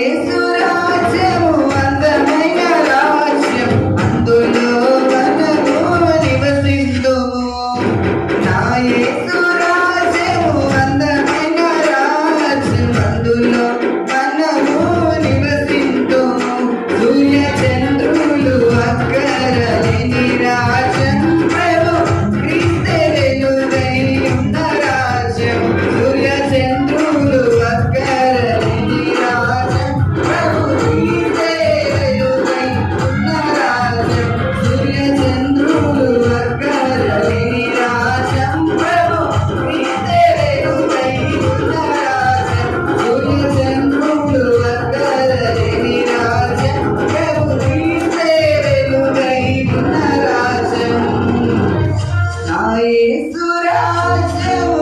Yesuraja durante